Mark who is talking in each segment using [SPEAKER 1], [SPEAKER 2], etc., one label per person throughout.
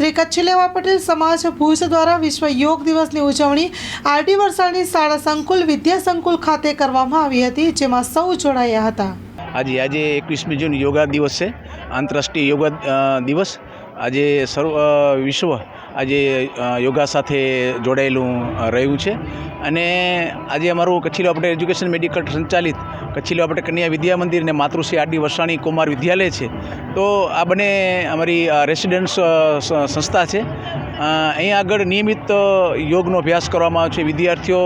[SPEAKER 1] શ્રી કચ્છ લેવા પટેલ સમાજ ભુજ દ્વારા વિશ્વ યોગ દિવસની ઉજવણી આરડી વરસાડની શાળા સંકુલ વિદ્યા સંકુલ ખાતે કરવામાં આવી હતી, જેમાં સૌ જોડાયા હતા.
[SPEAKER 2] આજે આજે એકવીસમી જૂન યોગા દિવસ છે. આંતરરાષ્ટ્રીય યોગા દિવસ. આજે સર્વ વિશ્વ આજે યોગા સાથે જોડાયેલું રહ્યું છે. અને આજે અમારું કચ્છી આપણે એજ્યુકેશન મેડિકલ સંચાલિત કચ્છી આપણે કન્યા વિદ્યા મંદિર અને માતૃશ્રી આરડી વસાણી કુમાર વિદ્યાલય છે. તો આ બંને અમારી રેસિડેન્સ સંસ્થા છે. અહીં આગળ નિયમિત યોગનો અભ્યાસ કરવામાં આવે છે. વિદ્યાર્થીઓ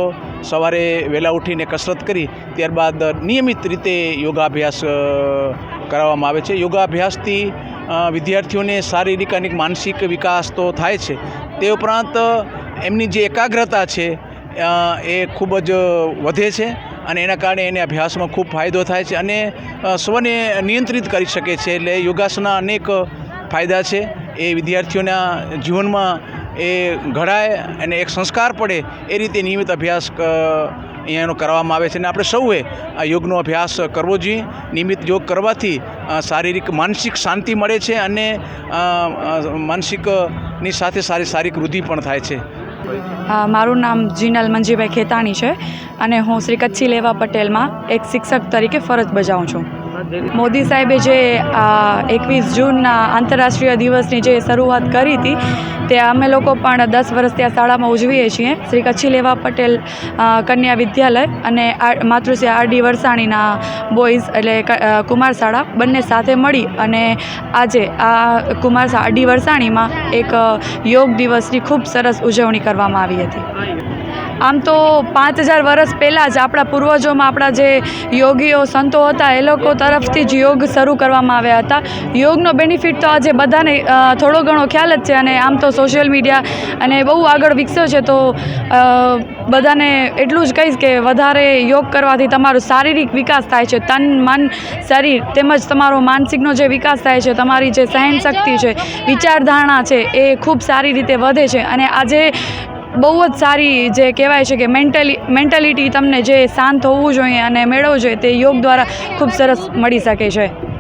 [SPEAKER 2] સવારે વહેલા ઉઠીને કસરત કરી, ત્યારબાદ નિયમિત રીતે યોગાભ્યાસ કરાવવામાં આવે છે. યોગાભ્યાસથી વિદ્યાર્થીઓને શારીરિક અને માનસિક વિકાસ તો થાય છે. તે ઉપરાંત એમની જે એકાગ્રતા છે એ ખૂબ જ વધે છે અને એના કારણે એને અભ્યાસમાં ખૂબ ફાયદો થાય છે અને સ્વને નિયંત્રિત કરી શકે છે એટલે યોગાસના અનેક ફાયદા છે. એ વિદ્યાર્થીઓના જીવનમાં એ ઘડાય અને એક સંસ્કાર પડે એ રીતે નિયમિત અભ્યાસ અહીંયાનો કરવામાં આવે છે. અને આપણે સૌએ આ યોગનો અભ્યાસ કરવો જોઈએ. નિયમિત યોગ કરવાથી શારીરિક, માનસિક શાંતિ મળે છે અને માનસિકની સાથે સારી, શારીરિક વૃદ્ધિ પણ થાય છે.
[SPEAKER 3] મારું નામ જીનલ મંજીભાઈ ખેતાણી છે અને હું શ્રી કચ્છી લેવા પટેલમાં એક શિક્ષક તરીકે ફરજ બજાવું છું. મોદી સાહેબે જે એકવીસ જૂનના આંતરરાષ્ટ્રીય દિવસની જે શરૂઆત કરી હતી, તે અમે લોકો પણ દસ વર્ષથી આ શાળામાં ઉજવીએ છીએ. શ્રી કચ્છી લેવા પટેલ કન્યા વિદ્યાલય અને માતૃશ્રી આર ડી વરસાણીના બોયઝ એટલે કુમાર શાળા બંને સાથે મળી અને આજે આ કુમાર આર ડી વરસાણીમાં એક યોગ દિવસની ખૂબ સરસ ઉજવણી કરવામાં આવી હતી. આમ તો પાંચ હજાર વર્ષ પહેલાં જ આપણા પૂર્વજોમાં આપણા જે યોગીઓ, સંતો હતા, એ લોકો તરફથી જ યોગ શરૂ કરવામાં આવ્યા હતા. યોગનો બેનિફિટ તો આજે બધાને થોડો ઘણો ખ્યાલ જ છે અને આમ તો સોશિયલ મીડિયા અને બહુ આગળ વિકસ્યો છે તો બધાને એટલું જ કહીશ કે વધારે યોગ કરવાથી તમારો શારીરિક વિકાસ થાય છે. તન, મન, શરીર તેમજ તમારો માનસિકનો જે વિકાસ થાય છે, તમારી જે સહન શક્તિ છે, વિચારધારણા છે, એ ખૂબ સારી રીતે વધે છે. અને આજે બહુ જ સારી જે કહેવાય છે કે મેન્ટલી મેન્ટાલિટી તમને જે શાંત હોવું જોઈએ અને મેળવવું જોઈએ તે યોગ દ્વારા ખૂબ સરસ મળી શકે છે.